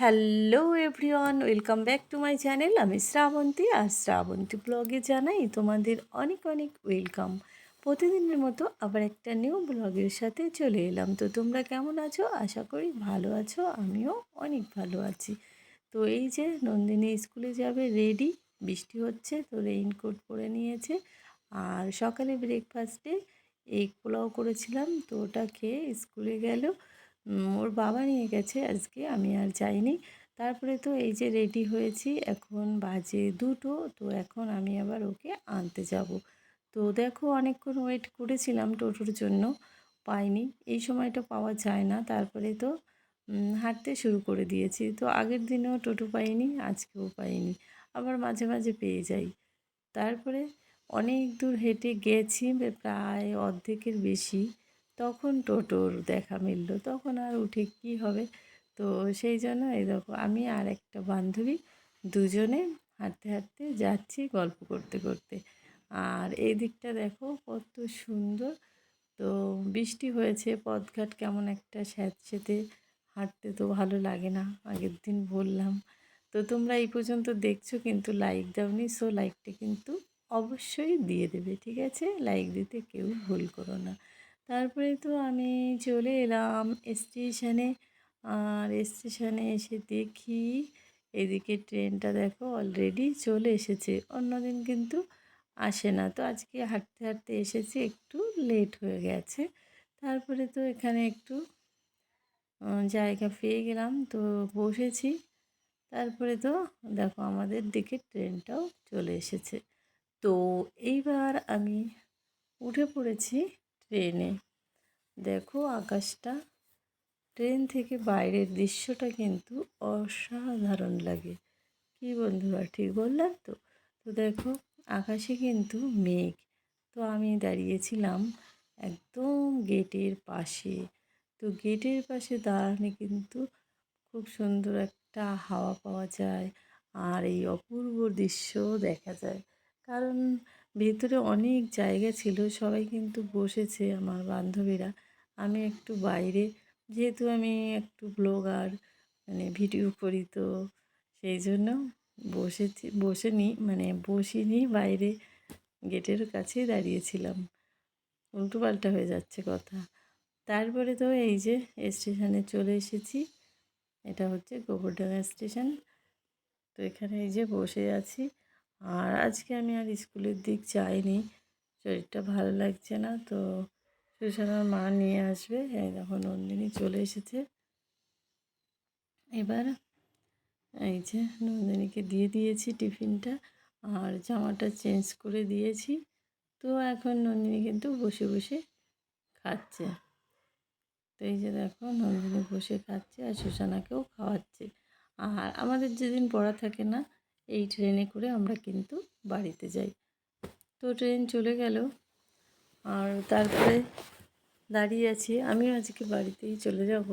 Hello everyone, welcome back to my channel. আমি শ্রাবন্তী, আর শ্রাবন্তী ব্লগে জানাই তোমাদের অনেক অনেক ওয়েলকাম। প্রতিদিনের মতো আবার একটা নিউ ব্লগের সাথে চলে এলাম। তো তোমরা কেমন আছো? আশা করি ভালো আছো, আমিও অনেক ভালো আছি। তো এই যে নন্দিনী স্কুলে যাবে, রেডি, বৃষ্টি হচ্ছে, তো রেইনকোট পরে নিয়েছে। আর সকালে ব্রেকফাস্টে এগ পোলাও করেছিলাম, তো ওটা খেয়ে স্কুলে গেল। ওর বাবা নিয়ে গেছে আজকে, আমি আর যাইনি। তারপরে তো এই যে রেডি হয়েছি, এখন বাজে দুটো, তো এখন আমি আবার ওকে আনতে যাব। তো দেখো অনেকক্ষণ ওয়েট করেছিলাম টোটোর জন্য, পাইনি। এই সময়টা পাওয়া যায় না, তারপরে তো হাঁটতে শুরু করে দিয়েছি। তো আগের দিনেও টোটো পাইনি, আজকেও পাইনি, আবার মাঝে মাঝে পেয়ে যাই। তারপরে অনেক দূর হেঁটে গেছি, প্রায় অর্ধেকের বেশি। তখন টোটোর দেখা মিলল। তখন আর উঠে কি হবে? তো সেই জন্য এই দেখো, আমি আর একটা বান্ধবী দুজনে হাঁটতে হাঁটতে যাচ্ছি গল্প করতে করতে। আর এই দিকটা দেখো কত সুন্দর। তো বৃষ্টি হয়েছে, পথঘাট কেমন একটা স্যাঁতস্যাঁতে হাঁটতে তো ভালো লাগে না, আগের দিন বললাম। তো তোমরা এই পর্যন্ত দেখছ কিন্তু লাইক দাওনি সো লাইকটা কিন্তু অবশ্যই দিয়ে দেবে, ঠিক আছে? লাইক দিতে কেউ ভুল করো না। তারপরে তো আমি চলে এলাম স্টেশনে। আর স্টেশনে এসে দেখি এদিকে ট্রেনটা দেখো অলরেডি চলে এসেছে, অন্যদিন কিন্তু আসে না। তো আজকে হাঁটতে হাঁটতে এসেছি, একটু লেট হয়ে গেছে। তারপরে তো এখানে একটু জায়গা পেয়ে গেলাম, তো বসেছি। তারপরে তো দেখো আমাদের দিকে ট্রেনটাও চলে এসেছে। তো এইবার আমি উঠে পড়েছি ট্রেনে। দেখো আকাশটা। ট্রেন থেকে বাইরের দৃশ্যটা কিন্তু অসাধারণ লাগে। কি বন্ধুরা, ঠিক বললাম তো? তো দেখো, আকাশে কিন্তু মেঘ। তো আমি দাঁড়িয়েছিলাম একদম গেটের পাশে। তো গেটের পাশে দাঁড়ানো কিন্তু খুব সুন্দর একটা হাওয়া পাওয়া যায়। আর এই অপূর্ব দৃশ্য দেখা যায়। কারণ ভেতরে অনেক জায়গা ছিল, সবাই কিন্তু বসেছে আমার বান্ধবীরা। আমি একটু বাইরে, যেহেতু আমি একটু ব্লগার মানে ভিডিও করি তো সেই জন্য বসেছি, বসে নি মানে বসিনি, বাইরে গেটের কাছেই দাঁড়িয়েছিলাম উল্টো পাল্টা হয়ে যাচ্ছে কথা। তারপরে তো এই যে স্টেশনে চলে এসেছি, এটা হচ্ছে গোবরডাঙ্গা স্টেশন। তো এখানে এই যে বসে আছি। আর আজকে আমি আর স্কুলের দিক যাইনি। শরীরটা ভালো লাগছে না, তো সুশানার মা নিয়ে আসবে। এই দেখো নন্দিনী চলে এসেছে। এবার এই যে নন্দিনীকে দিয়ে দিয়েছি টিফিনটা আর জামাটা চেঞ্জ করে দিয়েছি। তো এখন নন্দিনী কিন্তু বসে বসে খাচ্ছে। তো এই যে দেখো নন্দিনী বসে খাচ্ছে আর সুশানাকেও খাওয়াচ্ছে। আর আমাদের যেদিন পড়া থাকে না এই ট্রেনে করে আমরা কিন্তু বাড়িতে যাই। তো ট্রেন চলে গেল। আর তারপরে দাঁড়িয়ে আছি। আমিও আজকে বাড়িতেই চলে যাব।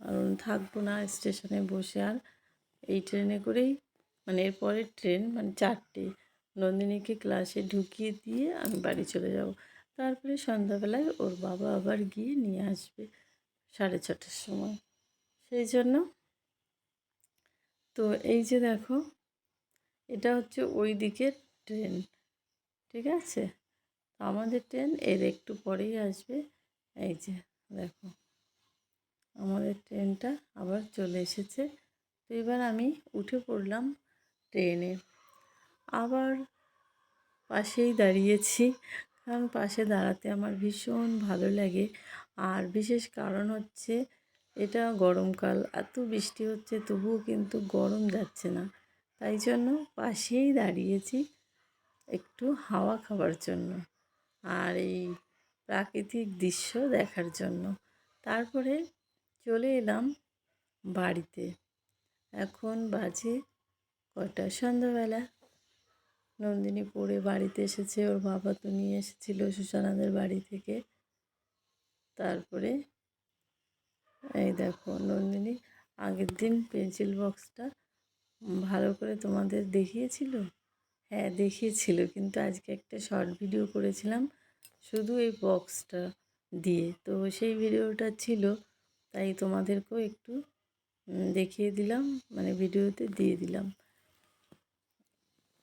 কারণ থাকব না স্টেশনে বসে। আর এই ট্রেনে করেই মানে এরপরের ট্রেন মানে চারটে। নন্দিনীকে ক্লাসে ঢুকিয়ে দিয়ে আমি বাড়ি চলে যাব। তারপরে সন্ধ্যাবেলায় ওর বাবা আবার গিয়ে নিয়ে আসবে সাড়ে ছটার সময়। সেই জন্য তো এই যে দেখো এটা হচ্ছে ওই দিকের ট্রেন ঠিক আছে? আমাদের ট্রেন এর একটু পরেই আসবে। এই যে, দেখো, আমাদের ট্রেনটা আবার চলে এসেছে। তো এবার আমি উঠে পড়লাম ট্রেনে আবার পাশেই দাঁড়িয়েছি, কারণ পাশে দাঁড়াতে আমার ভীষণ ভালো লাগে। আর বিশেষ কারণ হচ্ছে, এটা গরমকাল, এত বৃষ্টি হচ্ছে, তবুও কিন্তু গরম যাচ্ছে না। তাই জন্য পাশেই দাঁড়িয়েছি একটু হাওয়া খাবার জন্য আর এই প্রাকৃতিক দৃশ্য দেখার জন্য। তারপরে চলে এলাম বাড়িতে। এখন বাজে কটা? সন্ধ্যাবেলা। নন্দিনী পড়ে বাড়িতে এসেছে, ওর বাবা তো নিয়ে এসেছিল সুশানাদের বাড়ি থেকে। তারপরে এই দেখো নন্দিনী আগের দিন পেন্সিল বক্সটা ভালো করে তোমাদের দেখিয়েছিল? হ্যাঁ দেখিয়েছিল, কিন্তু আজকে একটা শর্ট ভিডিও করেছিলাম শুধু এই বক্সটা দিয়ে। তো সেই ভিডিওটা ছিল, তাই তোমাদেরকেও একটু দেখিয়ে দিলাম মানে ভিডিওতে দিয়ে দিলাম।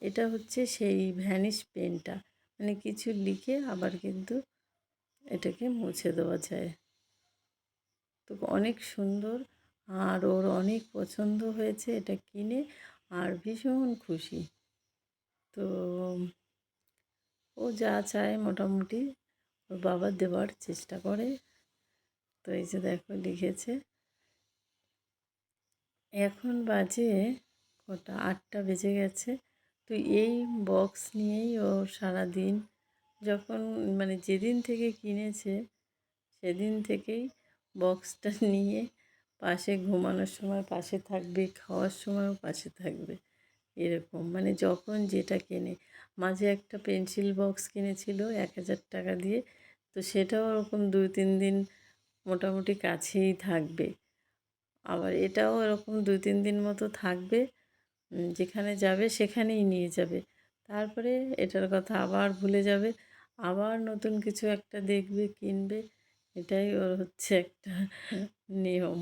এটা হচ্ছে সেই ভ্যানিশ পেনটা মানে কিছু লিখে আবার কিন্তু এটাকে মুছে দেওয়া যায়। তো অনেক সুন্দর আর ওর অনেক পছন্দ হয়েছে এটা কিনে আর ভীষণ খুশি। তো ও যা চায় মোটামুটি ওর বাবা দেওয়ার চেষ্টা করে। তো এই যে দেখো লিখেছে, এখন বাজে কটা, আটটা বেজে গেছে। তো এই বক্স নিয়েই ও সারা দিন যখন মানে যেদিন থেকে কিনেছে সেদিন থেকেই বক্সটা নিয়ে পাশে ঘুমানোর সময় পাশে থাকবে, খাওয়ার সময়ও পাশে থাকবে। এরকম মানে যখন যেটা কেনে। মাঝে একটা পেন্সিল বক্স কিনেছিল এক হাজার টাকা দিয়ে। তো সেটাও ওরকম দুই, তিন দিন মোটামুটি কাছেই থাকবে। আবার এটাও এরকম দুই, তিন দিন মতো থাকবে। যেখানে যাবে সেখানেই নিয়ে যাবে। তারপরে এটার কথা আবার ভুলে যাবে। আবার নতুন কিছু একটা দেখবে, কিনবে। এটাই ওর হচ্ছে একটা নিয়ম।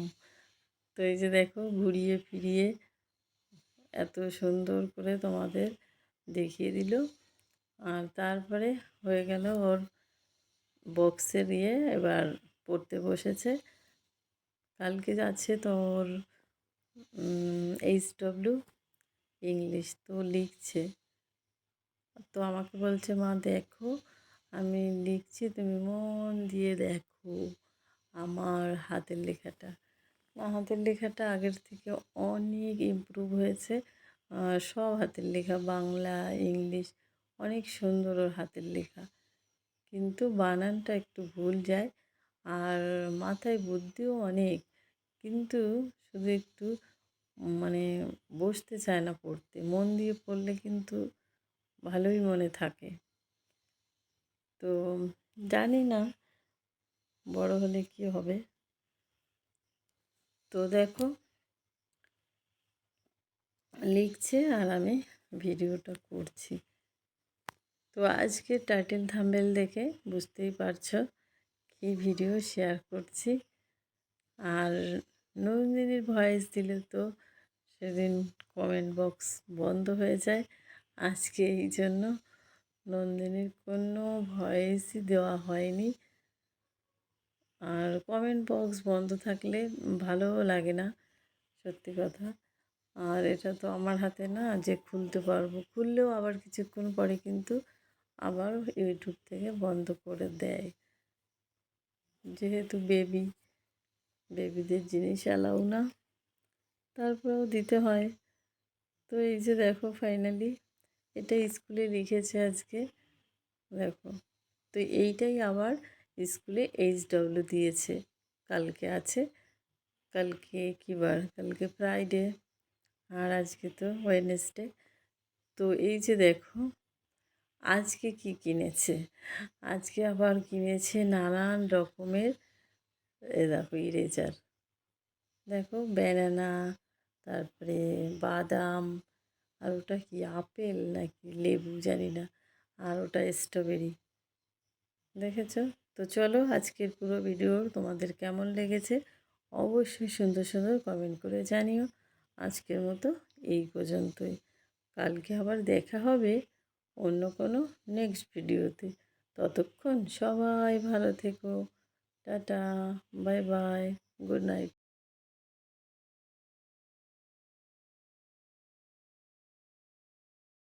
তো এই যে দেখো ঘুরিয়ে ফিরিয়ে এত সুন্দর করে তোমাদের দেখিয়ে দিল। আর তারপরে হয়ে গেল ওর বক্সে দিয়ে এবার পড়তে বসেছে। কালকে যাচ্ছে তোর এইচ ডব্লিউ ইংলিশ তো লিখছে। তো আমাকে বলছে, মা, দেখো, আমি লিখছি, তুমি মন দিয়ে দেখো আমার হাতের লেখাটা। হাতের লেখাটা আগের থেকে অনেক ইমপ্রুভ হয়েছে। সব হাতের লেখা, বাংলা, ইংলিশ, অনেক সুন্দর ওর হাতের লেখা। কিন্তু বানানটা একটু ভুল যায় আর মাথায় বুদ্ধিও অনেক। কিন্তু শুধু একটু মানে বসতে চায় না পড়তে, মন দিয়ে পড়লে কিন্তু ভালোই মনে থাকে। তো জানি না বড় হলে কি হবে। তো দেখো, লিখছে আর আমি ভিডিওটা করছি। তো আজকে টাইটেল থাম্বেল দেখে বুঝতেই পারছ কি ভিডিও শেয়ার করছি। আর নন্দিনীর ভয়েস দিলে তো সেদিন কমেন্ট বক্স বন্ধ হয়ে যায়। আজকে এই জন্য নন্দিনীর কোনো ভয়েসই দেওয়া হয়নি। আর কমেন্ট বক্স বন্ধ থাকলে ভালোও লাগে না, সত্যি কথা। আর এটা তো আমার হাতে না, যে খুলতে পারব। খুললেও আবার কিছুক্ষণ পরে কিন্তু আবার ইউটিউব থেকে বন্ধ করে দেয়। যেহেতু বেবি বেবিদের জিনিস অ্যালাউ না, তারপরেও দিতে হয়। তো এই যে দেখো ফাইনালি এটা স্কুলে লিখেছে আজকে। দেখো, তো এইটাই আবার স্কুলে এইচ ডব্লিউ দিয়েছে। কালকে আছে। কালকে কী বার কালকে ফ্রাইডে। আর আজকে তো ওয়েনেসডে। তো এই যে দেখো, আজকে কি কিনেছে? আজকে আবার কিনেছে নানান রকমের, এ দেখো ইরেজার দেখো ব্যানানা তারপরে বাদাম, আর ওটা কি আপেল নাকি লেবু জানি না। আর ওটা স্ট্রবেরি দেখেছ? তো চলো আজকের পুরো ভিডিও তোমাদের কেমন লেগেছে? অবশ্যই সুন্দর সুন্দর কমেন্ট করে জানিও। আজকের মতো এই পর্যন্তই। কালকে আবার দেখা হবে অন্য কোনো নেক্সট ভিডিওতে ততক্ষণ সবাই ভালো থেকো। Tata bye bye good night